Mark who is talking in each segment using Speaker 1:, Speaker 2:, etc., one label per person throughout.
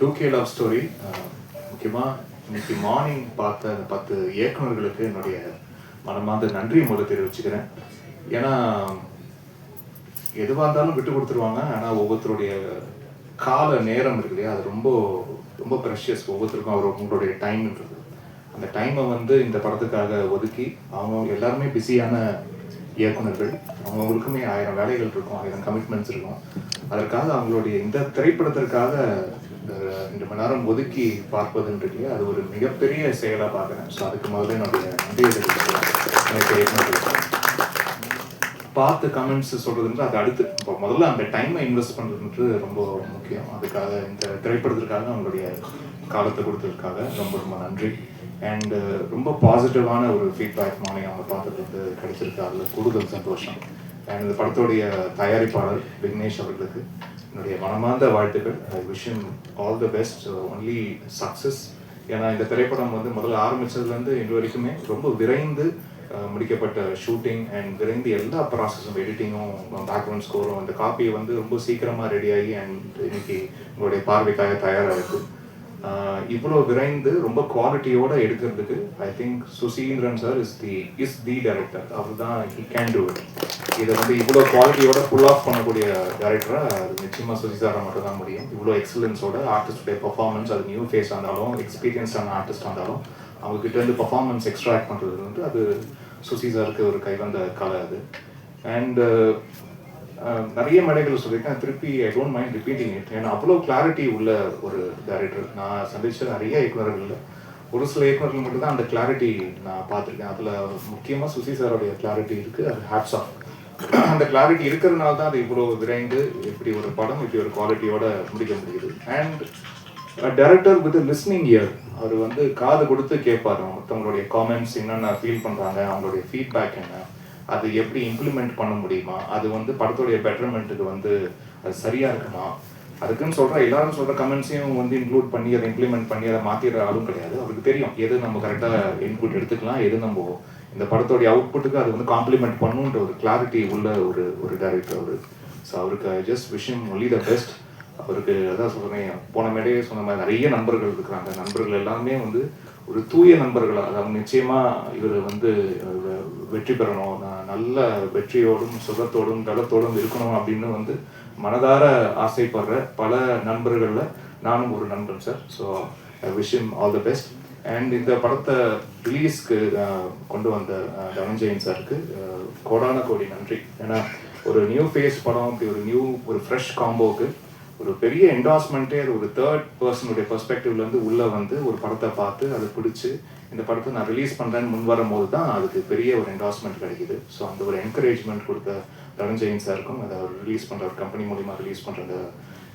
Speaker 1: Two K love story முக்கியமாக இன்னைக்கு morning பார்த்த அந்த பத்து இயக்குனர்களுக்கு என்னுடைய மனமார்ந்த நன்றியை முதல்ல தெரிவிச்சுக்கிறேன். ஏன்னா எதுவாக இருந்தாலும் விட்டு கொடுத்துருவாங்க. ஆனால் ஒவ்வொருத்தருடைய கால நேரம் இருக்கு இல்லையா? அது ரொம்ப ரொம்ப ப்ரெஷியஸ் ஒவ்வொருத்தருக்கும் அவர் உங்களுடைய டைம்ன்றது அந்த டைமை வந்து இந்த படத்துக்காக ஒதுக்கி அவங்க எல்லாருமே பிஸியான இயக்குனர்கள் அவங்களுக்குமே ஆயிரம் வேலைகள் இருக்கும் ஆயிரம் கமிட்மெண்ட்ஸ் இருக்கும். அதற்காக அவங்களுடைய இந்த திரைப்படத்திற்காக இந்த ரெண்டு மணி நேரம் ஒதுக்கி பார்ப்பதுன்றது அது ஒரு மிகப்பெரிய செயலாக பார்க்குறேன். ஸோ அதுக்கு முதல்ல என்னுடைய நன்றியை எனக்கு பார்த்து கமெண்ட்ஸ் சொல்கிறதுன்றது அது அடுத்து இப்போ முதல்ல அந்த டைமை இன்வெஸ்ட் பண்ணுறதுன்றது ரொம்ப முக்கியம். அதுக்காக இந்த திரைப்படத்திற்காக அவங்களுடைய காலத்தை கொடுத்ததுக்காக ரொம்ப ரொம்ப நன்றி. அண்ட் ரொம்ப பாசிட்டிவான ஒரு ஃபீட்பேக் மார்னிங் அவங்க பார்த்தது வந்து கிடைச்சிருக்கு. அதில் கூடுதல் சந்தோஷம். அண்ட் இந்த படத்துடைய தயாரிப்பாளர் விக்னேஷ் அவர்களுக்கு. என்னுடைய மனமார்ந்த வாழ்த்துக்கள். I wish all the best only success ஏன்னா இந்த திரைப்படம் வந்து முதல்ல ஆரம்பிச்சதுலேருந்து இன்று வரைக்குமே ரொம்ப விரைந்து uh, முடிக்கப்பட்ட ஷூட்டிங் அண்ட் விரைந்து எல்லா ப்ராசஸும் எடிட்டிங்கும் பேக்ரவுண்ட் ஸ்கோரும் அந்த காப்பியை வந்து ரொம்ப சீக்கிரமாக ரெடியாகி அண்ட் இன்னைக்கு உங்களுடைய பார்வைக்காக தயாராக இருக்குது uh, இவ்வளோ விரைந்து ரொம்ப குவாலிட்டியோட எடுக்கிறதுக்கு I think Suseenthiran sir is the is the director அவர் தான் ஹி கேன் டூ இட் இதை வந்து இவ்வளோ குவாலிட்டியோட புல் ஆஃப் பண்ணக்கூடிய டேரக்டராக அது நிச்சயமாக சுஜிதாரா மட்டும் தான் முடியும். இவ்வளோ எக்ஸலன்ஸோட ஆர்டிஸ்டுடைய பர்ஃபார்மன்ஸ் அது நியூ ஃபேஸ் இருந்தாலும் எக்ஸ்பீரியன்ஸான ஆர்டிஸ்ட் இருந்தாலும் அவங்ககிட்ட இருந்து பர்ஃபார்மன்ஸ் எக்ஸ்ட்ராக்ட் பண்ணுறது வந்து அது சுசிசாருக்கு ஒரு கைவந்த கலை அது. Uh, அண்ட் நிறைய மேடைகள் சொல்லியிருக்கேன். திருப்பி I don't mind repeating it ஏன்னா அவ்வளோ கிளாரிட்டி உள்ள ஒரு டேரக்டர் நான் சந்தித்த நிறைய இயக்குனர்கள் ஒரு சில இயக்குநர்கள் மட்டும்தான் அந்த கிளாரிட்டி நான் பார்த்துருக்கேன். அதில் முக்கியமாக சுசி சாரோடைய கிளாரிட்டி இருக்குது அது ஹேட்ஸ் ஆஃப் அந்த கிளாரிட்டி இருக்கிறதுனால தான் அது இவ்வளோ விரைந்து இப்படி ஒரு படம் இப்படி ஒரு குவாலிட்டியோட முடிக்க முடியுது. And director with listening ear அவர் வந்து காது கொடுத்து கேட்பார் மற்றவங்களுடைய காமெண்ட்ஸ் என்னென்ன ஃபீல் பண்ணுறாங்க அவங்களுடைய ஃபீட்பேக் என்ன அது எப்படி இம்ப்ளிமெண்ட் பண்ண முடியுமா அது வந்து படத்துடைய பெட்டர்மெண்ட்டுக்கு வந்து அது சரியாக இருக்குமா? அதுக்குன்னு சொல்ற எல்லாரும் சொல்ற கமெண்ட்ஸையும் வந்து இன்க்ளூட் பண்ணி அதை இம்ப்ளிமெண்ட் பண்ணி அதை மாற்றிடுற ஆளும் கிடையாது. அவருக்கு தெரியும் எது நம்ம கரெக்டாக இன்க்ளூட் எடுத்துக்கலாம் எது நம்ம இந்த படத்தோடைய அவுட்புட்டுக்கு அது வந்து காம்ப்ளிமெண்ட் பண்ணுன்ற ஒரு கிளாரிட்டி உள்ள ஒரு ஒரு டேரக்டர் அவர். ஸோ அவருக்கு ஐ ஜஸ்ட் விஷயம் ஒன்லி த பெஸ்ட் அவருக்கு அதான் சொல்கிறேன் போன மேடையே சொன்ன மாதிரி நிறைய நண்பர்கள் இருக்கிறாங்க. நண்பர்கள் எல்லாமே வந்து ஒரு தூய நண்பர்களாக அதாவது நிச்சயமாக இவர் வந்து வெற்றி பெறணும். நான் நல்ல வெற்றியோடும் சுகத்தோடும் தளத்தோடும் இருக்கணும் அப்படின்னு வந்து மனதார ஆசைப்படுற பல நண்பர்களில் நானும் ஒரு நண்பன் sir. So I wish him all the best and இந்த படத்தை ரிலீஸ்க்கு கொண்டு வந்த அஹ், தனஞ்சயன் சாருக்கு கோடான கோடி நன்றி. ஏன்னா ஒரு நியூ ஃபேஸ் படம் அப்படி ஒரு நியூ ஒரு ஃப்ரெஷ் காம்போக்கு ஒரு பெரிய என்டாஸ்மெண்ட்டே அது ஒரு தேர்ட் பர்சனுடைய பெர்ஸ்பெக்டிவ்லேருந்து உள்ளே வந்து ஒரு படத்தை பார்த்து அதை பிடிச்சி இந்த படத்தை நான் ரிலீஸ் பண்ணுறேன்னு முன் வரும்போது தான் அதுக்கு பெரிய ஒரு என்டாஸ்மெண்ட் கிடைக்குது. ஸோ அந்த ஒரு என்கரேஜ்மெண்ட் கொடுத்த தனஞ்சயன் சாருக்கும் அதை ரிலீஸ் பண்ணுற ஒரு கம்பெனி மூலிமா ரிலீஸ் பண்ணுற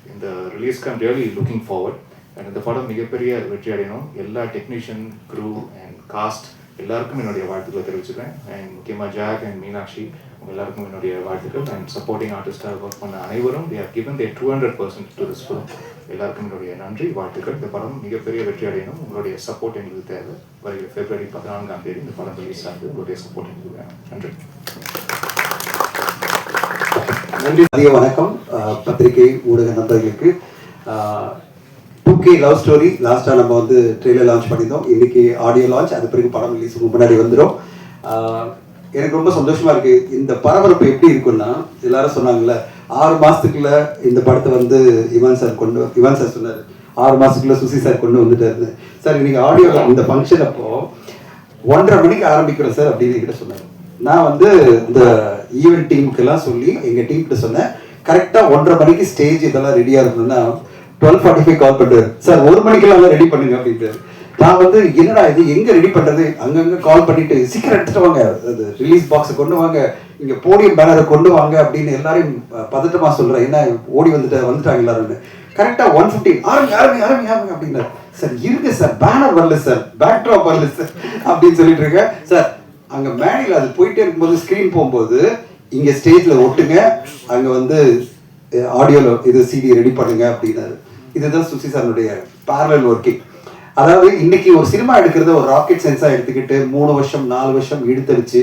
Speaker 1: இந்த ரிலீஸ் ரிலீஸ்க்கு ஐம் ரியலி லுக்கிங் ஃபார்வர்ட் இந்த படம் மிகப்பெரிய வெற்றி அடையணும். எல்லா டெக்னீஷியன் க்ரூ அண்ட் காஸ்ட் எல்லாருக்கும் என்னுடைய வாழ்த்துக்களை தெரிவிச்சுக்கிறேன். அண்ட் முக்கியமாக ஜாக் அண்ட் மீனாட்சி உங்க எல்லாருக்கும் என்னுடைய வாழ்த்துக்கள். அண்ட் சப்போர்ட்டிங் ஆர்டிஸ்டாக ஒர்க் பண்ண அனைவரும் they given given two hundred percent to this film எல்லாருக்கும் என்னுடைய நன்றி வாழ்த்துக்கள். இந்த படம் மிகப்பெரிய வெற்றி அடையணும். உங்களுடைய சப்போர்ட் எங்களுக்கு தேவை. வருகிற பிப்ரவரி பதினான்காம் தேதி இந்த படம் ரிலீஸ் ஆகுது. உங்களுடைய சப்போர்ட் எங்களுக்கு வேணும். நன்றி.
Speaker 2: நன்றி. மதிய வணக்கம். பத்திரிகை ஊடக நண்பர்களுக்கு. டூ கே லவ் ஸ்டோரி லாஸ்ட்டாக நம்ம வந்து ட்ரெய்லர் லான்ச் பண்ணியிருந்தோம். இன்னைக்கு ஆடியோ லான்ச் அது பிறகு படம் ரிலீஸ் முன்னாடி வந்துடும் எனக்கு ரொம்ப சந்தோஷமா இருக்கு. இந்த பரபரப்பு எப்படி இருக்குன்னா எல்லாரும் சொன்னாங்கல்ல ஆறு மாசத்துக்குள்ள இந்த படத்தை வந்து இவான் சார் கொண்டு இவான் சார் சொன்னார். ஆறு மாசத்துக்குள்ள சுசி சார் கொண்டு வந்துட்டாரு சார் இன்னைக்கு ஆடியோ இந்த ஃபங்க்ஷன் அப்போ ஒன்றரை மணிக்கு ஆரம்பிக்கிறோம் சார் அப்படின்னு என்கிட்ட சொன்னார். நான் வந்து இந்த ஈவென்ட் டீமுக்கெல்லாம் சொல்லி எங்கள் டீம்கிட்ட சொன்னேன். கரெக்டாக ஒன்றரை மணிக்கு ஸ்டேஜ் இதெல்லாம் ரெடியாக இருந்ததுன்னா டுவெல் ஃபார்ட்டி ஃபைவ் கால் பண்ணுறாரு சார் ஒரு மணிக்கெல்லாம் ரெடி பண்ணுங்க அப்படின்ட்டு. நான் வந்து என்னடா இது எங்க ரெடி பண்றது? அங்கங்க கால் பண்ணிட்டு சீக்கிரம் எடுத்துட்டு வாங்க. அது ரிலீஸ் பாக்ஸ் கொண்டு வாங்க. இங்க போடியம் பேனரை கொண்டு வாங்க அப்படின்னு எல்லாரையும் பதட்டமா சொல்றேன். என்ன ஓடி வந்துட்டு வந்துட்டாங்க எல்லாரும் கரெக்டா ஒன் ஃபிஃப்டி ஆரம்பி ஆரம்பி ஆரம்பி ஆரம்பி அப்படின்னாரு. சார் இருங்க சார் பேனர் வரல சார். பேக்ட்ராப் வரல சார். அப்படின்னு சொல்லிட்டு இருக்கேன் சார் அங்க மேடையில் அது போயிட்டே இருக்கும்போது ஸ்கிரீன் போகும்போது இங்க ஸ்டேஜ்ல ஒட்டுங்க. அங்க வந்து ஆடியோல இது சிடி ரெடி பண்ணுங்க அப்படின்னாரு. இதுதான் சுசி சாருடைய parallel ஒர்க்கிங் அதாவது இன்னைக்கு ஒரு சினிமா எடுக்கிறத ஒரு ராக்கெட் சென்ஸா எடுத்துக்கிட்டு மூணு வருஷம் நாலு வருஷம் இழுத்தடிச்சு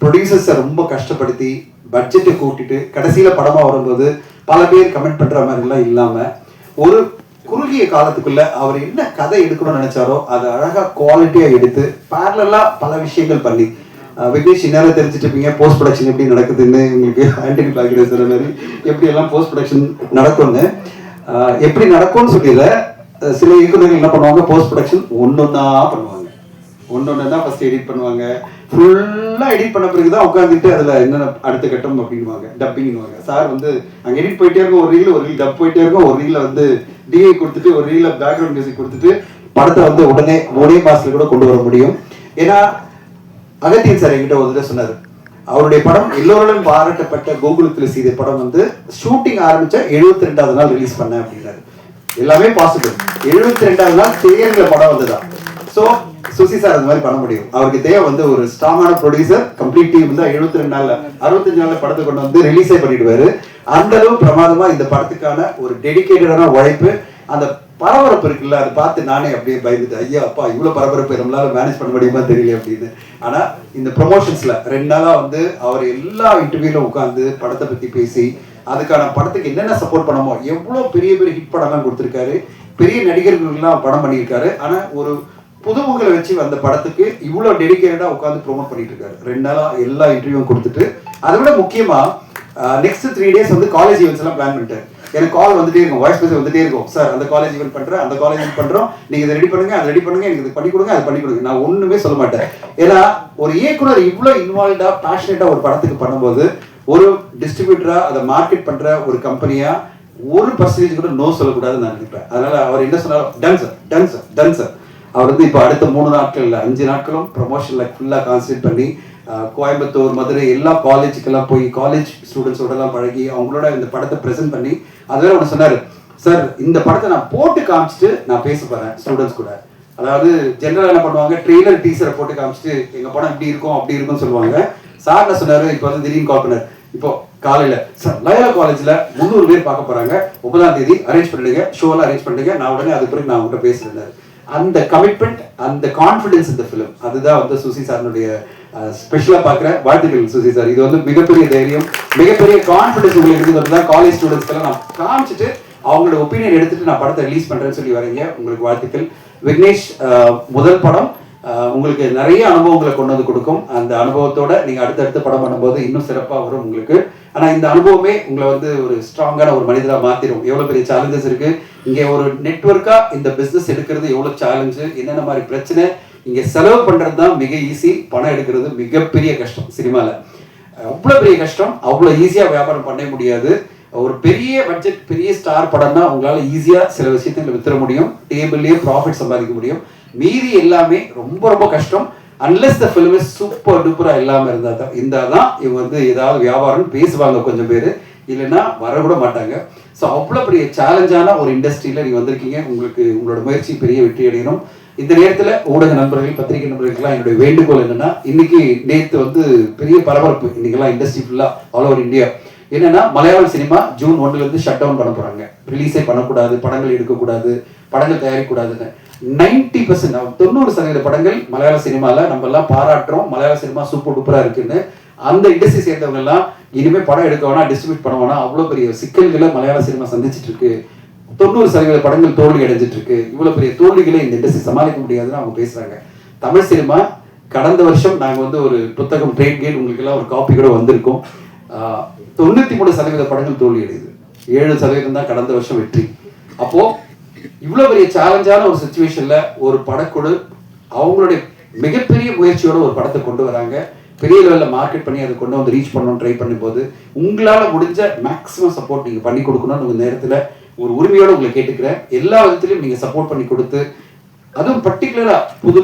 Speaker 2: ப்ரொடியூசர்ஸை ரொம்ப கஷ்டப்படுத்தி பட்ஜெட்டை கூட்டிட்டு கடைசியில படமா வரும்போது பல பேர் கமெண்ட் பண்ற மாதிரிலாம் இல்லாமல் இல்லாம ஒரு குறுகிய காலத்துக்குள்ள அவர் என்ன கதை எடுக்கணும்னு நினைச்சாரோ அதை அழகா குவாலிட்டியா எடுத்து பேரலா பல விஷயங்கள் பண்ணி. விக்னேஷ் இந்நேரம் தெரிஞ்சுட்டு இருப்பீங்க போஸ்ட் ப்ரொடக்ஷன் எப்படி நடக்குதுன்னு உங்களுக்கு ஆண்டனி பாக்கிற சொன்ன மாதிரி எப்படி எல்லாம் போஸ்ட் ப்ரொடக்ஷன் நடக்கும்னு. எப்படி நடக்கும்னு சொல்லிடுற சில இயக்குநர்கள் என்ன பண்ணுவாங்க போஸ்ட் ப்ரொடக்ஷன் ஒன்று ஒன்றா பண்ணுவாங்க. ஒன்று ஒன்று தான் ஃபஸ்ட் எடிட் பண்ணுவாங்க. ஃபுல்லாக எடிட் பண்ண பிறகு தான் உட்காந்துட்டு அதில் என்னென்ன அடுத்த கட்டம் அப்படின்வாங்க டப்பிங்னுவாங்க சார் வந்து அங்கே எடிட் போயிட்டே இருக்கும் ஒரு ரீல் ஒரு ரீல் டப் போயிட்டே இருக்கும் ஒரு ரீலில் வந்து டிஐ கொடுத்துட்டு ஒரு ரீலில் பேக்ரவுண்ட் மியூசிக் கொடுத்துட்டு படத்தை வந்து உடனே ஒரே மாதத்தில் கூட கொண்டு வர முடியும். ஏன்னா அகத்தியன் சார் என்கிட்ட ஒரு சொன்னார் அவருடைய படம் எல்லோருடன் பாராட்டப்பட்ட கோகுலத்தில் செய்த படம் வந்து ஷூட்டிங் ஆரம்பிச்ச எழுபத்தி ரெண்டாவது நாள் ரிலீஸ் பண்ணேன் அப்படின்னாரு எல்லாமே பாசிபிள் எழுபத்தி ரெண்டாவது நாள் தேர்ல படம் வந்துதான் சோ சுசி சார் அந்த மாதிரி பண்ண முடியும். அவருக்கு தேவை வந்து ஒரு ஸ்ட்ராங்கான ப்ரொடியூசர் கம்ப்ளீட் டீம் தான் எழுபத்தி ரெண்டு நாள்ல அறுபத்தஞ்சு நாள்ல படத்தை கொண்டு வந்து ரிலீஸே பண்ணிடுவாரு. அந்த அளவு பிரமாதமா இந்த படத்துக்கான ஒரு டெடிகேட்டடான உழைப்பு அந்த பரபரப்பு இருக்குல்ல அதை பார்த்து நானே அப்படியே பயந்துட்டு ஐயா அப்பா இவ்வளோ பரபரப்பு நம்மளால மேனேஜ் பண்ண முடியுமா தெரியல அப்படின்னு. ஆனால் இந்த ப்ரொமோஷன்ஸில் ரெண்டு நாளாக வந்து அவர் எல்லா இன்டர்வியூலையும் உட்காந்து படத்தை பற்றி பேசி அதுக்கான படத்துக்கு என்னென்ன சப்போர்ட் பண்ணமோ எவ்வளோ பெரிய பெரிய ஹிட் படம்லாம் கொடுத்துருக்காரு. பெரிய நடிகர்கள்லாம் படம் பண்ணியிருக்காரு. ஆனால் ஒரு புதுமுகங்களை வச்சு வந்த படத்துக்கு இவ்வளோ டெடிக்கேட்டடாக உட்காந்து ப்ரொமோட் பண்ணிட்டு இருக்காரு ரெண்டு நாளாக எல்லா இன்டர்வியூவும் கொடுத்துட்டு அதை விட முக்கியமாக நெக்ஸ்ட் த்ரீ டேஸ் வந்து காலேஜ் ஈவெண்ட்ஸ் எல்லாம் பிளான் பண்ணிட்டாரு எனக்கு கால் வந்துட்டே இருக்கும். வாய்ஸ் மெசேஜ் வந்துட்டே இருக்கும். சார் அந்த காலேஜ் இவன் பண்றேன் அந்த காலேஜ் ஈவெண்ட் பண்றோம். நீங்க இதை ரெடி பண்ணுங்க அதை ரெடி பண்ணுங்க எனக்கு இது பண்ணி கொடுங்க அதை பண்ணி கொடுங்க. நான் ஒண்ணுமே சொல்ல மாட்டேன். ஏன்னா ஒரு இயக்குனர் இவ்வளவு இன்வால்வ்டா பேஷனேட்டா ஒரு படத்துக்கு பண்ணும்போது ஒரு டிஸ்ட்ரிபியூட்டரா அதை மார்க்கெட் பண்ற ஒரு கம்பெனியா ஒரு பர்சன்டேஜ் கூட நோ சொல்லக்கூடாதுன்னு நான் நினைப்பேன். அதனால அவர் என்ன சொன்னாலும் done sir done sir done sir அவர் வந்து இப்போ அடுத்த மூணு நாட்கள் இல்லை அஞ்சு நாட்களும் ப்ரொமோஷனில் ஃபுல்லாக கான்சன்ட்ரேட் பண்ணி கோயம்புத்தூர் மதுரை எல்லா காலேஜுக்கெல்லாம் போய் காலேஜ் ஸ்டூடெண்ட்ஸோடலாம் பழகி அவங்களோட இந்த படத்தை ப்ரெசென்ட் பண்ணி அதுவே ஒன்று சொன்னாரு. சார் இந்த படத்தை நான் போட்டு காமிச்சிட்டு நான் பேச போகிறேன் ஸ்டூடெண்ட்ஸ் கூட. அதாவது ஜென்ரலாக என்ன பண்ணுவாங்க ட்ரெய்லர் டீசரை போட்டு காமிச்சிட்டு எங்கள் படம் இப்படி இருக்கும் அப்படி இருக்கும்னு சொல்லுவாங்க. சார் என்ன சொன்னார் இப்போ வந்து திடீர்னு காப்பினர் இப்போ காலையில் சார் லயோலா காலேஜில் முந்நூறு பேர் பார்க்க போகிறாங்க ஒன்பதாம் தேதி அரேஞ்ச் பண்ணிடுங்க ஷோலாம் அரேஞ்ச் பண்ணுங்க நான் உடனே அது பிறகு நான் உங்ககிட்ட பேசுறேன் அந்த கமிட்மெண்ட் அந்த கான்ஃபிடன்ஸ் இந்த ஃபிலிம் அதுதான் வந்து சுசி சார்னுடைய ஸ்பெஷலாக பார்க்குற வாழ்த்துக்கள் சுசி சார். இது வந்து மிகப்பெரிய தைரியம் மிகப்பெரிய கான்ஃபிடன்ஸ் உங்களுக்கு இருக்குது. தான் காலேஜ் ஸ்டூடெண்ட்ஸ்க்கெல்லாம் நான் காமிச்சிட்டு அவங்களோட ஒப்பீனியன் எடுத்துட்டு நான் படத்தை ரிலீஸ் பண்ணுறேன்னு சொல்லி வரீங்க. உங்களுக்கு வாழ்த்துக்கள். விக்னேஷ் முதல் படம். உங்களுக்கு நிறைய அனுபவங்களை கொண்டு வந்து கொடுக்கும். அந்த அனுபவத்தோட நீங்கள் அடுத்தடுத்த படம் பண்ணும்போது இன்னும் சிறப்பாக வரும் உங்களுக்கு. ஆனால் இந்த அனுபவமே உங்களை வந்து ஒரு ஸ்ட்ராங்கான ஒரு மனிதராக மாற்றிடும் எவ்வளோ பெரிய சேலஞ்சஸ் இருக்குது இங்கே ஒரு நெட்வொர்க்கா இந்த பிஸ்னஸ் எடுக்கிறது எவ்வளவு சேலஞ்சு என்னென்ன மாதிரி பிரச்சனை இங்கே செலவு பண்றது தான் மிக ஈஸி பணம் எடுக்கிறது மிகப்பெரிய கஷ்டம் சினிமாவில் அவ்வளோ பெரிய கஷ்டம் அவ்வளோ ஈஸியாக வியாபாரம் பண்ண முடியாது. ஒரு பெரிய பட்ஜெட் பெரிய ஸ்டார் படம்னா உங்களால் ஈஸியாக சில விஷயத்துல வித்துற முடியும். டேபிள்லேயே ப்ராஃபிட் சம்பாதிக்க முடியும். மீதி எல்லாமே ரொம்ப ரொம்ப கஷ்டம். Unless the film is super டூப்பராக இல்லாமல் இருந்தால் தான் இருந்தால் தான் இவங்க வந்து ஏதாவது வியாபாரம் பேசுவாங்க கொஞ்சம் பேர். இல்லைன்னா வர கூட மாட்டாங்க. ஸோ அவ்வளோ பெரிய சேலஞ்சான ஒரு இண்டஸ்ட்ரியில் நீங்கள் வந்திருக்கீங்க. உங்களுக்கு உங்களோட முயற்சி பெரிய வெற்றி அடையணும். இந்த நேரத்தில் ஊடக நண்பர்கள் பத்திரிகை நண்பர்களுக்கெல்லாம் என்னுடைய வேண்டுகோள் என்னன்னா இன்னைக்கு நேற்று வந்து பெரிய பரபரப்பு. இன்னைக்கெல்லாம் இண்டஸ்ட்ரி ஃபுல்லாக ஆல் ஓவர் இந்தியா என்னன்னா மலையாள சினிமா ஜூன் ஒன்னுலேருந்து ஷட் டவுன் பண்ண போகிறாங்க ரிலீஸே பண்ணக்கூடாது படங்கள் எடுக்கக்கூடாது படங்கள் தயாரிக்கக்கூடாதுன்னு. நைன்டி பர்சன்ட் தொண்ணூறு சதவீத படங்கள் மலையாள சினிமாவில் நம்ம எல்லாம் பாராட்டுறோம். மலையாள சினிமா சூப்பர் டூப்பராக இருக்குன்னு. அந்த இண்டஸ்ட்ரி சேர்ந்தவங்க எல்லாம் இனிமேல் படம் எடுக்க வேணா டிஸ்ட்ரிபியூட் பண்ண வேணா அவ்வளோ பெரிய சிக்கல்களை மலையாள சினிமா சந்திச்சுட்டு இருக்கு தொண்ணூறு சதவீத படங்கள் தோல்வி அடைஞ்சிட்டு இருக்கு இவ்வளோ பெரிய தோல்விகளை இந்த இண்டஸ்ட்ரி சமாளிக்க முடியாதுன்னு அவங்க பேசுறாங்க. தமிழ் சினிமா கடந்த வருஷம் நாங்கள் வந்து ஒரு புத்தகம் ட்ரேட் கேட் உங்களுக்கெல்லாம் ஒரு காப்பி கூட வந்திருக்கோம். தொண்ணூற்றி மூணு சதவீத படங்கள் தோல்வி அடையுது. ஏழு சதவீதம் தான் கடந்த வருஷம் வெற்றி. அப்போ இவ்வளோ பெரிய சேலஞ்சான ஒரு சுச்சுவேஷனில் ஒரு படக்குழு அவங்களுடைய மிகப்பெரிய முயற்சியோட ஒரு படத்தை கொண்டு வராங்க. பெரிய லெவலில் மார்க்கெட் பண்ணி அதை கொண்டு வந்து ரீச் பண்ணணும் ட்ரை பண்ணும்போது உங்களால் முடிஞ்ச மேக்ஸிமம் சப்போர்ட் நீங்கள் பண்ணி கொடுக்கணும்னு உங்கள் நேரத்தில் ஒரு உரிமையோடு உங்களை கேட்டுக்கிறேன். எல்லா விதத்துலையும் நீங்கள் சப்போர்ட் பண்ணி கொடுத்து அதுவும் பர்டிகுலராக புது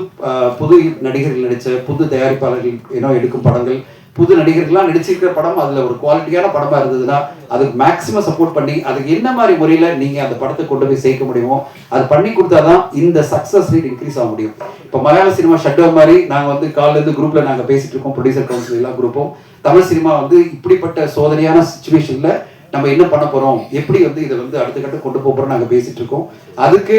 Speaker 2: புது நடிகர்கள் நடித்த புது தயாரிப்பாளர்கள் ஏன்னோ எடுக்கும் படங்கள் புது நடிகர்கள்லாம் நடிச்சிருக்கிற படம் அதுல ஒரு குவாலிட்டியான படமா இருந்ததுன்னா அதுக்கு மேக்ஸிமம் சப்போர்ட் பண்ணி அதுக்கு என்ன மாதிரி முறையில நீங்க அந்த படத்தை கொண்டு போய் சேர்க்க முடியுமோ அது பண்ணி கொடுத்தாதான் இந்த சக்சஸ் ரேட் இன்க்ரீஸ் ஆக முடியும். இப்போ மலையாள சினிமா ஷட் டவுன் மாதிரி நாங்க வந்து காலைல இருந்து குரூப்ல நாங்க பேசிட்டு இருக்கோம் ப்ரொடியூசர் கவுன்சில் எல்லாம் குரூப்பும் தமிழ் சினிமா வந்து இப்படிப்பட்ட சோதனையான சுச்சுவேஷன்ல நம்ம என்ன பண்ண போறோம் எப்படி வந்து இதை வந்து அடுத்த கட்டம் கொண்டு போக போறோம் நாங்க பேசிட்டு இருக்கோம். அதுக்கு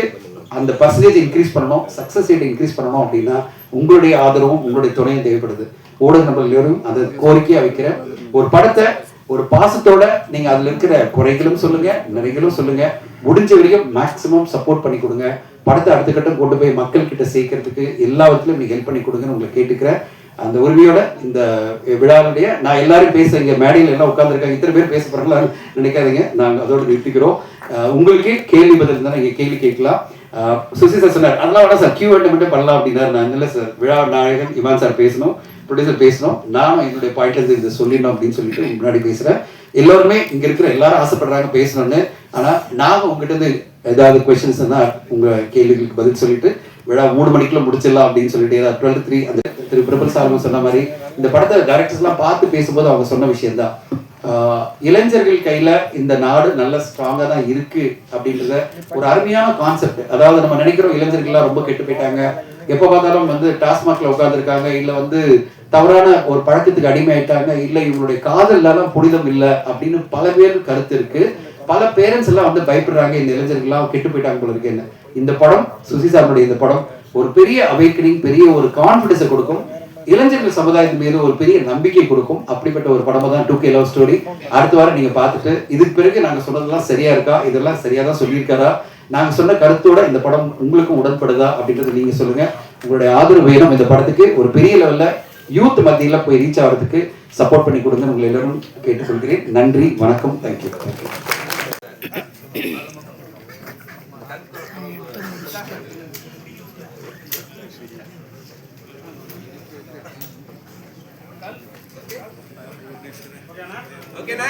Speaker 2: அந்த பர்சன்டேஜ் இன்க்ரீஸ் பண்ணணும் சக்சஸ் ரேட் இன்க்ரீஸ் பண்ணணும் அப்படின்னா உங்களுடைய ஆதரவும் உங்களுடைய துணையும் தேவைப்படுது. ஊடக நபர்களும் அதை கோரிக்கையா வைக்கிறேன் ஒரு படத்தை ஒரு பாசத்தோட நீங்க அதுல இருக்கிற குறைகளும் சொல்லுங்க நிறைகளும் சொல்லுங்க. முடிஞ்ச வரைக்கும் மேக்ஸிமம் சப்போர்ட் பண்ணி கொடுங்க. படத்தை அடுத்த கட்டம் கொண்டு போய் மக்கள் கிட்ட சேர்க்கறதுக்கு எல்லா விதத்திலும் நீங்க ஹெல்ப் பண்ணி கொடுங்கன்னு உங்களை கேட்டுக்கிறேன். அந்த உரிமையோட இந்த விழாவுடைய நான் எல்லாரும் பேச இங்க மேடையில் எல்லாம் உட்காந்துருக்காங்க இத்தனை பேர் பேச போறாங்களா நினைக்காதீங்க. நாங்க அதோட நிறுத்திக்கிறோம். உங்களுக்கே கேள்வி பதில் இருந்தா நீங்க கேள்வி கேட்கலாம். அஹ் சுசி சார் சொன்னார் அதெல்லாம் வேணா சார். கியூ மட்டும் பண்ணலாம் அப்படின்னாரு. நான் இல்லை சார். விழா நாயகன் இமான் சார் பேசணும். ப்ரொடியூசர் பேசணும். நானும் என்னுடைய பாயிண்ட்ல இருந்து இதை சொல்லிடணும் அப்படின்னு சொல்லிட்டு முன்னாடி பேசுறேன். எல்லாருமே இங்க இருக்கிற எல்லாரும் ஆசைப்படுறாங்க பேசணும்னு. ஆனா நாங்க உங்ககிட்ட இருந்து ஏதாவது கொஸ்டின்ஸ் உங்க கேள்விகளுக்கு பதில் சொல்லிட்டு விழா மூணு மணிக்குள்ள முடிச்சிடலாம் அப்படின்னு சொல்லிட்டு ஏதாவது டுவெல் த்ரீ அந்த திரு பிரபல் சார்பு சொன்ன மாதிரி இந்த படத்தை டைரக்டர்ஸ்லாம் பார்த்து பேசும்போது அவங்க சொன்ன விஷயம்தான். இளைஞர்கள் கையில இந்த நாடு நல்ல ஸ்ட்ராங்கா தான் இருக்கு அப்படின்றத ஒரு அருமையான கான்செப்ட் அதாவது நம்ம நினைக்கிறோம் இளைஞர்கள்லாம் ரொம்ப கெட்டு போயிட்டாங்க. எப்ப பார்த்தாலும் வந்து டாஸ்மாக்ல உட்காந்துருக்காங்க இல்ல வந்து தவறான ஒரு பழக்கத்துக்கு அடிமையாயிட்டாங்க. இல்லை இவங்களுடைய காதல்லாம் புனிதம் இல்லை அப்படின்னு பல பேர் கருத்து இருக்கு. பல பேரண்ட்ஸ் எல்லாம் வந்து பயப்படுறாங்க இந்த இளைஞர்கள்லாம் கெட்டு போயிட்டாங்க போல இருக்கு. இந்த படம் சுசி சாருடைய இந்த படம் ஒரு பெரிய அவைக்கனிங் பெரிய ஒரு கான்பிடன்ஸை கொடுக்கும். இளைஞர்கள் சமுதாயத்தின் மீது ஒரு பெரிய நம்பிக்கை கொடுக்கும். அப்படிப்பட்ட ஒரு படமா தான் டூ கே லவ் ஸ்டோரி அடுத்த வாரம் நீங்க பார்த்துட்டு இதுக்கு பிறகு நாங்க சொன்னதெல்லாம் சரியா இருக்கா? இதெல்லாம் சரியா தான் சொல்லியிருக்காரா? நாங்க சொன்ன கருத்தோட இந்த படம் உங்களுக்கும் உடன்படுதா? அப்படின்றத நீங்க சொல்லுங்க. உங்களுடைய ஆதரவு வேணும் இந்த படத்துக்கு. ஒரு பெரிய லெவல்ல யூத் மத்தியில் போய் ரீச் ஆகிறதுக்கு சப்போர்ட் பண்ணி கொடுங்க உங்களை எல்லாரும் கேட்டுக்கொள்கிறேன். நன்றி வணக்கம் தேங்க்யூ தேங்க்யூ
Speaker 3: ஓகேண்ணா